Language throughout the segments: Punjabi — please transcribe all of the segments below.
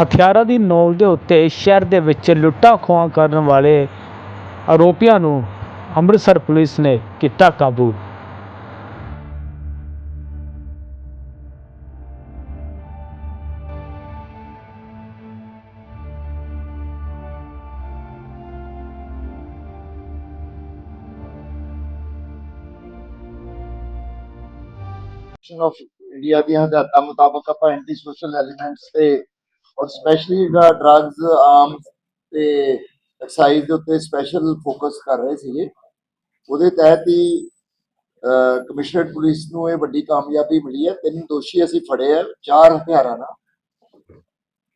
ਹਥਿਆਰਾਂ ਦੀ ਨੋਕ ਦੇ ਉੱਤੇ ਸ਼ਹਿਰ ਦੇ ਵਿੱਚ ਲੁੱਟਾਂ ਖੋਹਾਂ ਕਰਨ ਵਾਲੇ ਆਰੋਪੀਆਂ ਨੂੰ ਅੰਮ੍ਰਿਤਸਰ ਪੁਲਿਸ ਨੇ ਕੀਤਾ ਕਾਬੂ। ਆਫ ਇੰਡੀਆ ਦੀਆਂ ਹਦਾਇਤਾਂ ਮੁਤਾਬਕ ਆਪਾਂ ਐਂਟੀ ਸੋਸ਼ਲ ਐਲੀਮੈਂਟਸ ਤੇ ਔਰ ਸਪੈਸ਼ਲੀ ਜਿਹੜਾ ਡਰੱਗਸ ਆਰਮਸ ਤੇ ਐਕਸਾਈਜ਼ ਦੇ ਉੱਤੇ ਸਪੈਸ਼ਲ ਫੋਕਸ ਕਰ ਰਹੇ ਸੀਗੇ। ਉਹਦੇ ਤਹਿਤ ਹੀ ਕਮਿਸ਼ਨਰਡ ਪੁਲਿਸ ਨੂੰ ਇਹ ਵੱਡੀ ਕਾਮਯਾਬੀ ਮਿਲੀ ਹੈ। ਤਿੰਨ ਦੋਸ਼ੀ ਅਸੀਂ ਫੜੇ ਆ, ਚਾਰ ਹਥਿਆਰਾਂ ਨਾਲ।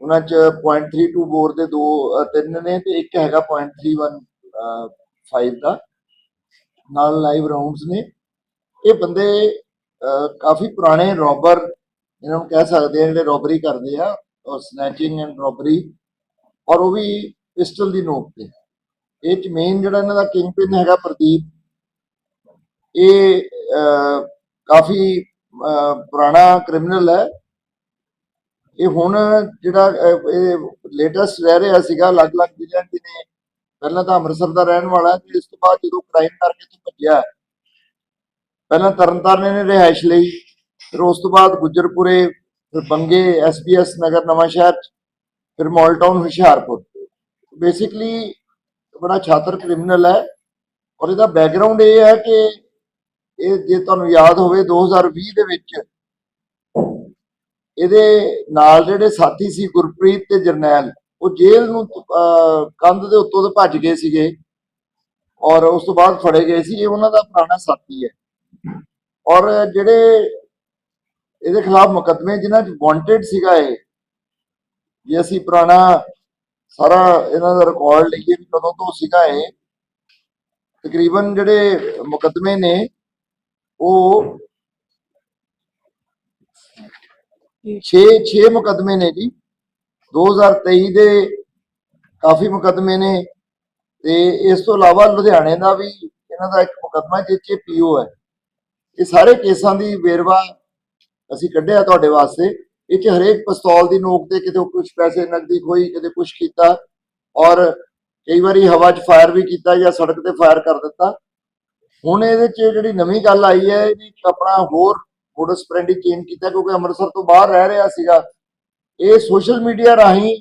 ਉਹਨਾਂ ਚ .32 ਬੋਰ ਦੇ ਦੋ ਤਿੰਨ ਨੇ ਤੇ ਇੱਕ ਹੈਗਾ .315 ਦਾ। ਨਾਲ ਲਾਈਵ ਰਾਉਂਡਸ ਨੇ। ਇਹ ਬੰਦੇ ਕਾਫੀ ਪੁਰਾਣੇ ਰੋਬਰ ਇਹਨਾਂ ਨੂੰ ਕਹਿ ਸਕਦੇ ਆ ਜਿਹੜੇ ਰੋਬਰੀ ਕਰਦੇ ਆ। ਸਨੈਚਿੰਗ ਐਂਡ ਰੋਬਰੀ ਔਰ ਉਹ ਵੀ ਪਿਸਟਲ ਦੀ ਨੋਕ ਤੇ। ਇਹ ਚ ਮੇਨ ਜਿਹੜਾ ਇਹਨਾਂ ਦਾ ਕਿੰਗ ਪਿਨ ਹੈਗਾ ਪ੍ਰਦੀਪ, ਇਹ ਕਾਫੀ ਪੁਰਾਣਾ ਕ੍ਰਿਮੀਨਲ ਹੈ। ਇਹ ਹੁਣ ਜਿਹੜਾ ਇਹ ਲੇਟੈਸਟ ਰਹਿ ਰਿਹਾ ਸੀਗਾ, ਅਲੱਗ-ਅਲੱਗ ਜ਼ਿਲ੍ਹਿਆਂ ਦੇ ਨੇ ਪਹਿਲਾਂ ਤਾਂ ਅੰਮ੍ਰਿਤਸਰ ਦਾ ਰਹਿਣ ਵਾਲਾ ਤੇ ਇਸ ਤੋਂ ਬਾਅਦ ਜਦੋਂ ਕ੍ਰਾਈਮ ਕਰਕੇ ਤੋਂ ਭੱਜਿਆ, ਪਹਿਲਾਂ ਤਰਨਤਾਰਨ ਨੇ ਰਿਹਾਇਸ਼ ਲਈ, ਫਿਰ ਉਸ ਤੋਂ ਬਾਅਦ ਗੁੱਜਰਪੁਰੇ ਫਿਰ ਬੰਗੇ ਐਸਬੀਐਸ ਨਗਰ ਨਵਾਂ ਸ਼ਹਿਰ ਫਿਰ ਮਾਲ ਟਾਊਨ ਹੁਸ਼ਿਆਰਪੁਰ। ਬੇਸਿਕਲੀ ਬੜਾ ਛਾਤਰ ਕ੍ਰਿਮੀਨਲ ਹੈ ਔਰ ਇਹਦਾ ਬੈਕਗ੍ਰਾਉਂਡ ਇਹ ਹੈ ਕਿ ਇਹ ਜੇ ਤੁਹਾਨੂੰ ਯਾਦ ਹੋਵੇ 2020 ਦੇ ਵਿੱਚ ਇਹਦੇ ਨਾਲ ਜਿਹੜੇ ਸਾਥੀ ਸੀ ਗੁਰਪ੍ਰੀਤ ਤੇ ਜਰਨੈਲ ਉਹ ਜੇਲ੍ਹ ਨੂੰ ਅਹ, ਕੰਧ ਦੇ ਉੱਤੋਂ ਦੇ ਭੱਜ ਗਏ ਸੀਗੇ ਔਰ ਉਸ ਤੋਂ ਬਾਅਦ ਫੜੇ ਗਏ ਸੀ ਇਹ ਉਹਨਾਂ ਦਾ ਪੁਰਾਣਾ ਸਾਥੀ ਹੈ। ਔਰ ਜਿਹੜੇ ਇਹਦੇ ਖਿਲਾਫ ਮੁਕੱਦਮੇ ਜਿਨ੍ਹਾਂ 'ਚ ਵਾਂਟਡ ਸੀਗਾ ਇਹ ਜੇ ਅਸੀਂ ਪੁਰਾਣਾ ਸਾਰਾ ਇਹਨਾਂ ਦਾ ਰਿਕਾਰਡ ਲਈਏ ਵੀ ਕਦੋਂ ਤੋਂ ਸੀਗਾ ਇਹ। ਤਕਰੀਬਨ ਜਿਹੜੇ ਮੁਕੱਦਮੇ ਨੇ, ਉਹ 6 6 ਮੁਕੱਦਮੇ ਨੇ ਜੀ। 2023 ਦੇ ਕਾਫੀ ਮੁਕੱਦਮੇ ਨੇ ਤੇ ਇਸ ਤੋਂ ਇਲਾਵਾ ਲੁਧਿਆਣੇ ਦਾ ਵੀ ਇਹਨਾਂ ਦਾ ਇੱਕ ਮੁਕੱਦਮਾ ਜਿਸ 'ਚ ਪੀਓ ਹੈ। ਇਹ ਸਾਰੇ ਕੇਸਾਂ ਦੀ ਵੇਰਵਾ ਅਸੀਂ ਕੱਢਿਆ ਤੁਹਾਡੇ ਵਾਸਤੇ। ਇਹ 'ਚ ਹਰੇਕ ਪਿਸਤੌਲ ਦੀ ਨੋਕ ਤੇ ਕਿਤੇ ਕੁਝ ਪੈਸੇ ਨਕਦੀ ਖੋਈ, ਕਿਤੇ ਕੁਝ ਕੀਤਾ ਔਰ ਕਈ ਵਾਰੀ ਹਵਾ 'ਚ ਫਾਇਰ ਵੀ ਕੀਤਾ ਜਾਂ ਸੜਕ ਤੇ ਫਾਇਰ ਕਰ ਦਿੱਤਾ। ਹੁਣ ਇਹਦੇ 'ਚ ਜਿਹੜੀ ਨਵੀਂ ਗੱਲ ਆਈ ਹੈ, ਇਹਦੀ ਆਪਣਾ ਹੋਰ ਮੋਡਸ ਪ੍ਰੈਂਡੀ ਚੇਂਜ ਕੀਤਾ ਕਿਉਂਕਿ ਅੰਮ੍ਰਿਤਸਰ ਤੋਂ ਬਾਹਰ ਰਹਿ ਰਿਹਾ ਸੀਗਾ। ਇਹ ਸੋਸ਼ਲ ਮੀਡੀਆ ਰਾਹੀਂ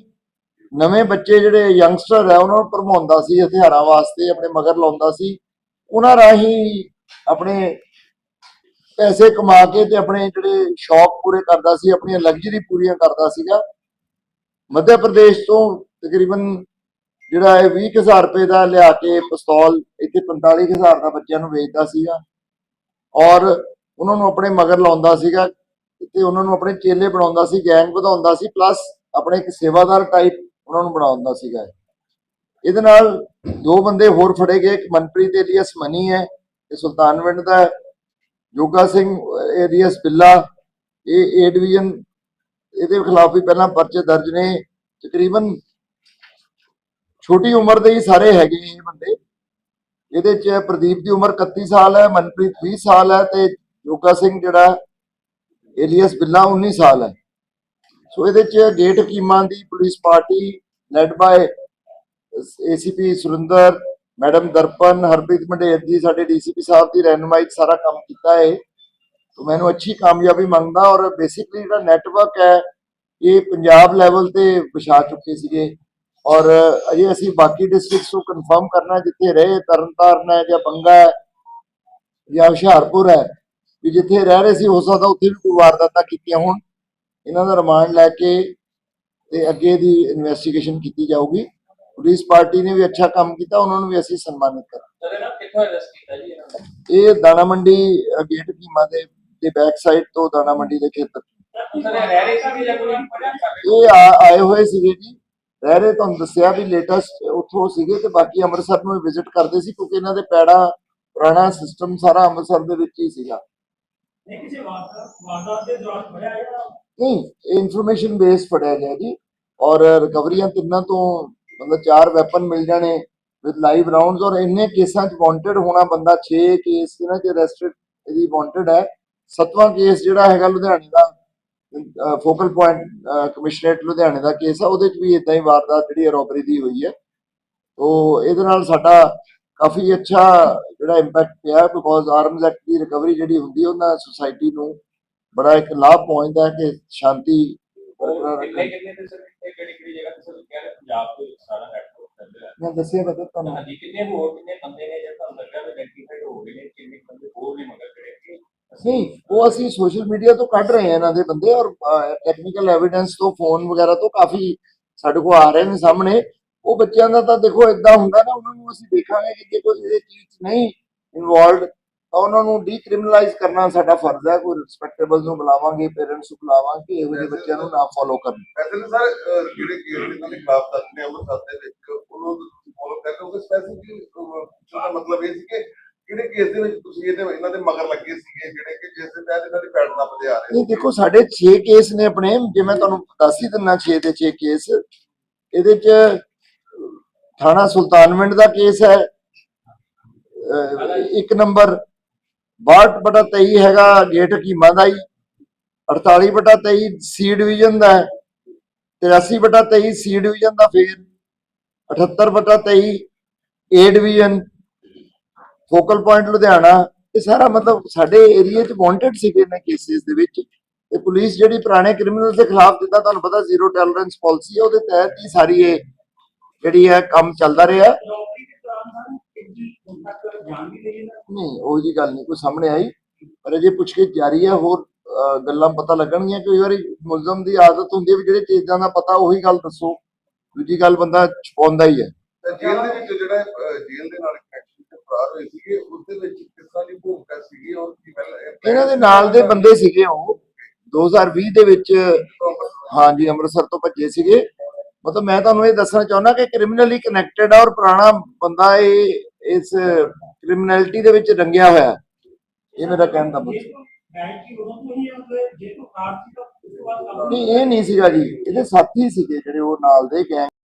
ਨਵੇਂ ਬੱਚੇ ਜਿਹੜੇ ਯੰਗਸਟਰ ਹੈ, ਉਹਨਾਂ ਨੂੰ ਭਰਮਾਉਂਦਾ ਸੀ, ਹਥਿਆਰਾਂ ਵਾਸਤੇ, ਆਪਣੇ ਮਗਰ ਲਾਉਂਦਾ ਸੀ। ਉਹਨਾਂ ਰਾਹੀਂ ਆਪਣੇ ਪੈਸੇ ਕਮਾ ਕੇ ਤੇ ਆਪਣੇ ਜਿਹੜੇ ਸ਼ੌਕ ਪੂਰੇ ਕਰਦਾ ਸੀ, ਆਪਣੀਆਂ ਲਗਜ਼ਰੀ ਪੂਰੀਆਂ ਕਰਦਾ ਸੀਗਾ। ਮੱਧ ਪ੍ਰਦੇਸ਼ ਤੋਂ ਤਕਰੀਬਨ ਜਿਹੜਾ ਇਹ 20000 ਰੁਪਏ ਦਾ ਲਿਆ ਕੇ ਪਿਸਤੌਲ, ਇੱਥੇ 45000 ਦਾ ਬੱਚਿਆਂ ਨੂੰ ਵੇਚਦਾ ਸੀਗਾ। ਔਰ ਉਹਨਾਂ ਨੂੰ ਆਪਣੇ ਮਗਰ ਲਾਉਂਦਾ ਸੀਗਾ ਤੇ ਉਹਨਾਂ ਨੂੰ ਆਪਣੇ ਚੇਲੇ ਬਣਾਉਂਦਾ ਸੀ ਗੈਂਗ ਵਧਾਉਂਦਾ ਸੀ ਪਲੱਸ ਆਪਣੇ ਇੱਕ ਸੇਵਾਦਾਰ ਟਾਈਪ ਉਹਨਾਂ ਨੂੰ ਬਣਾਉਂਦਾ ਸੀਗਾ ਇਹਦੇ ਨਾਲ ਦੋ ਬੰਦੇ ਹੋਰ ਫੜੇ ਗਏ, ਇੱਕ ਮਨਪ੍ਰੀਤ ਏਲੀਅਸ ਮਨੀ ਹੈ ਤੇ ਸੁਲਤਾਨਵਿੰਡ ਦਾ ਜੋਗਾ ਸਿੰਘ ਏਰੀਅਸ ਬਿੱਲਾ, ਇਹ ਏ ਡਿਵੀਜ਼ਨ ਇਹਦੇ ਖਿਲਾਫ ਵੀ ਪਹਿਲਾਂ ਪਰਚੇ ਦਰਜ ਨੇ। ਤਕਰੀਬਨ ਛੋਟੀ ਉਮਰ ਦੇ ਹੀ ਸਾਰੇ ਹੈਗੇ ਇਹ ਬੰਦੇ। ਇਹਦੇ ਚ ਪ੍ਰਦੀਪ ਦੀ ਉਮਰ 31 ਸਾਲ ਹੈ, ਮਨਪ੍ਰੀਤ 20 ਸਾਲ ਹੈ ਤੇ ਜੋਗਾ ਸਿੰਘ ਜਿਹੜਾ ਏਲੀਅਸ ਬਿੱਲਾ 19 ਸਾਲ ਹੈ। ਸੋ ਇਹਦੇ ਚ gate Hakiman the police party led by ACP Surinder madam Darpan, Harpreet Mander ji, ਸਾਡੇ ਡੀਸੀਪੀ ਸਾਹਿਬ ਦੀ ਰਹਿਨੁਮਾਈ ਸਾਰਾ ਕੰਮ ਕੀਤਾ ਹੈ तो ਮੈਨੂੰ ਅੱਛੀ ਕਾਮਯਾਬੀ ਮੰਗਦਾ ਔਰ ਬੇਸਿਕਲੀ ਜਿਹੜਾ ਨੈਟਵਰਕ ਹੈ, ਇਹ ਪੰਜਾਬ ਲੈਵਲ ਤੇ ਵਿਛਾ ਚੁੱਕੇ ਸੀਗੇ। ਔਰ ਅਜੇ ਅਸੀਂ ਬਾਕੀ ਡਿਸਟ੍ਰਿਕਟਸ ਨੂੰ ਕਨਫਰਮ ਕਰਨਾ ਜਿੱਥੇ ਰਹੇ, ਤਰਨਤਾਰਨ ਹੈ ਜਾਂ ਬੰਗਾ ਹੈ ਜਾਂ ਹੁਸ਼ਿਆਰਪੁਰ ਹੈ, ਵੀ ਜਿੱਥੇ ਰਹਿ ਰਹੇ ਸੀ, ਹੋ ਸਕਦਾ ਉੱਥੇ ਵੀ ਕੋਈ ਵਾਰਦਾਤਾਂ ਕੀਤੀਆਂ ਹੋਣ। ਇਹਨਾਂ ਦਾ ਰਿਮਾਂਡ ਲੈ ਕੇ ਤੇ ਅੱਗੇ ਦੀ ਇਨਵੈਸਟੀਗੇਸ਼ਨ ਕੀਤੀ ਜਾਊਗੀ। ਪੁਲਿਸ ਪਾਰਟੀ ਨੇ ਵੀ ਅੱਛਾ ਕੰਮ ਕੀਤਾ ਉਹਨਾਂ ਨੂੰ ਵੀ ਅਸੀਂ ਸਨਮਾਨਿਤ ਕਰਾਂਗੇ। ਸਰ ਇਹਨਾਂ ਨੂੰ ਕਿੱਥੋਂ ਅਰੈਸਟ ਕੀਤਾ ਜੀ ਇਹਨਾਂ ਨੂੰ? ਇਹ ਦਾਣਾ ਮੰਡੀ ਗੇਟ ਭੀਮਾ ਦੇ ਦੇ ਬੈਕ ਸਾਈਡ ਤੋਂ ਦਾਣਾ ਮੰਡੀ ਦੇ ਖੇਤਰ ਇਹ ਆਏ ਹੋਏ ਸੀਗੇ ਜੀ। ਰਹਿ ਰਹੇ ਤੁਹਾਨੂੰ ਦੱਸਿਆ ਵੀ ਲੇਟੈਸਟ ਉੱਥੋਂ ਸੀਗੇ ਤੇ ਬਾਕੀ ਅੰਮ੍ਰਿਤਸਰ ਨੂੰ ਵਿਜ਼ਿਟ ਕਰਦੇ ਸੀ ਕਿਉਂਕਿ ਇਹਨਾਂ ਦੇ ਪੈੜਾ ਪੁਰਾਣਾ ਸਿਸਟਮ ਸਾਰਾ ਅੰਮ੍ਰਿਤਸਰ ਦੇ ਵਿੱਚ ਹੀ ਸੀਗਾ। ਨਹੀਂ ਕਿਸੇ ਵਾਰਦਾਤ ਦੇ ਦੌਰਾਨ ਫੜਿਆ ਗਿਆ ਨਹੀਂ ਇਹ ਇਨਫੋਰਮੇਸ਼ਨ ਬੇਸ ਫੜਿਆ ਗਿਆ ਜੀ। ਔਰ ਰਿਕਵਰੀਆਂ ਤਿੰਨਾਂ ਤੋਂ ਮਤਲਬ ਚਾਰ ਵੈਪਨ ਮਿਲ ਜਾਣੇ ਵਿਦ ਲਾਈਵ ਰਾਉਂਡਸ ਔਰ ਇੰਨੇ ਕੇਸਾਂ 'ਚ ਵਾਂਟਡ ਹੋਣਾ ਬੰਦਾ 6 ਕੇਸ ਇਹਨਾਂ 'ਚ ਅਰੈਸਟਡ ਇਹਦੀ ਵਾਂਟਡ ਹੈ। ਸੱਤਵਾਂ ਕੇਸ ਜਿਹੜਾ ਹੈਗਾ ਲੁਧਿਆਣੇ ਦਾ ਫੋਕਲ ਪੁਆਇੰਟ ਕਮਿਸ਼ਨਰੇਟ ਲੁਧਿਆਣੇ ਦਾ ਕੇਸ ਆ, ਉਹਦੇ ਚ ਵੀ ਇਦਾਂ ਹੀ ਵਾਰਦਾਤ ਜਿਹੜੀ ਰੋਬਰੀ ਦੀ ਹੋਈ ਹੈ। ਤੋ ਇਹਦੇ ਨਾਲ ਸਾਡਾ ਕਾਫੀ ਅੱਛਾ ਜਿਹੜਾ ਇੰਪੈਕਟ ਪਿਆ ਬਿਕੋਜ਼ ਆਰਮਸ ਐਕਟ ਦੀ ਰਿਕਵਰੀ ਜਿਹੜੀ ਹੁੰਦੀ ਉਹਨਾਂ ਸੁਸਾਇਟੀ ਨੂੰ ਬੜਾ ਇੱਕ ਲਾਭ ਪਹੁੰਚਦਾ ਕਿ ਸ਼ਾਂਤੀ ਕਿੰਨੇ ਰੱਖਣ ਕਿੰਨੇ ਤੇ ਸਰ ਕਿੰਨੇ ਕਿਹੜੀ ਕਿਹੜੀ ਜਗ੍ਹਾ ਤੇ ਸਰ ਕਹਿ ਰਹੇ ਪੰਜਾਬ ਤੋਂ ਸਾਰਾ ਨੈਟਵਰਕ ਚੱਲ ਰਿਹਾ? ਮੈਂ ਦੱਸਿਆ ਬਤਾ ਤੁਹਾਨੂੰ। ਹਾਂਜੀ ਕਿੰਨੇ ਹੋਰ ਕਿੰਨੇ ਬੰਦੇ ਨੇ ਜੇ ਤੁਹਾਨੂੰ ਲੱਗਾ ਵੀ ਆਇਡੈਂਟੀਫਾਈਡ ਹੋ ਗਏ ਨੇ ਕਿੰਨੇ ਬੰਦੇ ਹੋਰ ਵੀ ਮਗਰ ਖੜੇ ਨੇ ਨਹੀਂ ਉਹ ਅਸੀਂ ਸੋਸ਼ਲ ਮੀਡੀਆ ਤੋਂ ਕੱਢ ਰਹੇ ਹਾਂ ਇਹਨਾਂ ਦੇ ਬੰਦੇ ਔਰ ਟੈਕਨੀਕਲ ਐਵੀਡੈਂਸ ਤੋਂ ਫੋਨ ਵਗੈਰਾ ਤੋਂ ਕਾਫੀ ਸਾਡੇ ਕੋਲ ਆ ਰਹੇ ਨੇ ਸਾਹਮਣੇ। ਉਹ ਬੱਚਿਆਂ ਦਾ ਤਾਂ ਦੇਖੋ ਇਦਾਂ ਹੁੰਦਾ ਨਾ ਉਹਨਾਂ ਨੂੰ ਅਸੀਂ ਦੇਖਾਂਗੇ ਕਿ ਜੇ ਕੋਈ ਇਹ ਚੀਜ਼ ਨਹੀਂ ਇਨਵੋਲਵਡ ਤਾਂ ਉਹਨਾਂ ਨੂੰ ਡੀਕ੍ਰਿਮੀਨਲਾਈਜ਼ ਕਰਨਾ ਸਾਡਾ ਫਰਜ਼ ਹੈ ਕੋਈ ਰਿਸਪੈਕਟੇਬਲ ਨੂੰ ਬੁਲਾਵਾਂਗੇ ਪੇਰੈਂਟਸ ਨੂੰ ਬੁਲਾਵਾਂਗੇ ਇਹੋ ਜਿਹੇ ਬੱਚਿਆਂ ਨੂੰ ਨਾ ਫੋਲੋ ਕਰਨ। ਨਾ ਸਰ ਜਿਹੜੇ ਕੇਸ ਇਹਨਾਂ ਦੇ ਖਿਲਾਫ ਦਰਜ ਨੇ ਅੰਮ੍ਰਿਤਸਰ ਦੇ ਵਿੱਚ ਉਹਨੂੰ ਫੋਲੋ ਕਰ ਲਓਗੇ ਸਪੈਸੀਫਿਕਲੀ ਦਾ ਮਤਲਬ ਇਹ ਸੀ ਕਿ ਕਿਹੜੇ ਕੇਸ ਦੇ ਵਿੱਚ ਤੁਸੀਂ ਇਹਦੇ ਇਹਨਾਂ ਦੇ ਮਗਰ ਲੱਗੇ ਸੀਗੇ ਜਿਹੜੇ ਕਿ ਜਿਸ ਦੇ ਤਹਿਤ ਇਹਨਾਂ ਦੀ ਪੈੜ ਨੱਪਦੇ ਆ ਰਹੇ ਦੇਖੋ ਸਾਡੇ 6 ਕੇਸ ਨੇ ਆਪਣੇ ਜੇ ਮੈਂ ਤੁਹਾਨੂੰ ਦੱਸ ਹੀ ਦਿੰਨਾ 6 ਦੇ 6 ਕੇਸ ਇਹਦੇ ਚ ਥਾਣਾ ਸੁਲਤਾਨਵਿੰਡ ਦਾ ਕੇਸ ਹੈ ਇੱਕ ਨੰਬਰ 62 ਬਟਾ 23 ਹੈਗਾ, ਗੇਟ ਹਕੀਮਾਂ ਦਾ ਹੀ 48 ਬਟਾ 23 ਸੀ ਡਿਵੀਜ਼ਨ ਦਾ 83 ਬਟਾ 23 ਸੀ ਡਿਵੀਜ਼ਨ ਦਾ ਫੇਰ। 78 ਬਟਾ 23 A division focal point Ludhiana. ਇਹ ਸਾਰਾ ਮਤਲਬ ਸਾਡੇ ਏਰੀਆ 'ਚ ਵਾਂਟਡ ਸੀਗੇ ਇਹਨਾਂ ਕੇਸਿਸ ਦੇ ਵਿੱਚ। ਤੇ ਪੁਲਿਸ ਜਿਹੜੀ ਪੁਰਾਣੇ ਕ੍ਰਿਮੀਨਲ ਦੇ ਖਿਲਾਫ ਜਿੱਦਾਂ ਤੁਹਾਨੂੰ ਪਤਾ ਜ਼ੀਰੋ ਟੋਲਰੈਂਸ ਪਾਲਿਸੀ ਹੈ ਉਹਦੇ ਤਹਿਤ ਹੀ ਸਾਰੀ ਇਹ ਜਿਹੜੀ ਹੈ ਕੰਮ ਚੱਲਦਾ ਰਿਹਾ। ਨਹੀਂ ਉਹ ਜੀ ਗੱਲ ਨਹੀਂ ਕੋਈ ਸਾਹਮਣੇ ਆਈ। ਪਰ ਅਜੇ ਪੁੱਛਗਿੱਛ ਜਾਰੀ ਹੈ ਹੋਰ ਅਹ, ਗੱਲਾਂ ਪਤਾ ਲੱਗਣਗੀਆਂ ਕਈ ਵਾਰੀ ਮੁਲਜ਼ਮ ਦੀ ਆਦਤ ਹੁੰਦੀ ਹੈ ਵੀ ਜਿਹੜੇ ਚੀਜ਼ਾਂ ਦਾ ਪਤਾ ਉਹੀ ਗੱਲ ਦੱਸੋ। ਦੂਜੀ ਗੱਲ ਬੰਦਾ ਛੁਪਾਉਂਦਾ ਹੀ ਹੈ। ਜੇਲ੍ਹ ਦੇ ਵਿੱਚ ਜਿਹੜਾ ਅਹ, ਜੇਲ੍ਹ ਦੇ ਨਾਲ ਕਨੈਕਸ਼ਨ ਤੇ ਫਰਾਰ ਹੋਏ ਸੀਗੇ ਉਸ ਦੇ ਵਿੱਚ ਕਿਸ ਤਰ੍ਹਾਂ ਦੀ ਭੂਮਿਕਾ ਸੀਗੀ ਔਰ ਕੀ ਪਹਿਲਾਂ ਇਹਨਾਂ ਦੇ ਨਾਲ ਦੇ ਬੰਦੇ ਸੀਗੇ ਉਹ। 2020 ਦੇ ਵਿੱਚ ਹਾਂਜੀ ਅੰਮ੍ਰਿਤਸਰ ਤੋਂ ਭੱਜੇ ਸੀਗੇ। ਮਤਲਬ ਮੈਂ ਤੁਹਾਨੂੰ ਇਹ ਦੱਸਣਾ ਚਾਹੁੰਦਾ ਕਿ ਕ੍ਰਿਮੀਨਲੀ ਕਨੈਕਟਡ ਆ ਔਰ ਪੁਰਾਣਾ ਬੰਦਾ ਇਹ ਇਸ ਕ੍ਰਿਮੀਨੈਲਿਟੀ ਦੇ ਵਿੱਚ ਰੰਗਿਆ ਹੋਇਆ ਇਹ ਮੇਰਾ ਕਹਿਣ ਦਾ ਮਤਲਬ। ਨਹੀਂ, ਇਹ ਨਹੀਂ ਸੀਗਾ ਜੀ। ਇਹਦੇ ਸਾਥੀ ਸੀਗੇ ਜਿਹੜੇ ਉਹ ਨਾਲ ਦੇ ਗੈਂਗ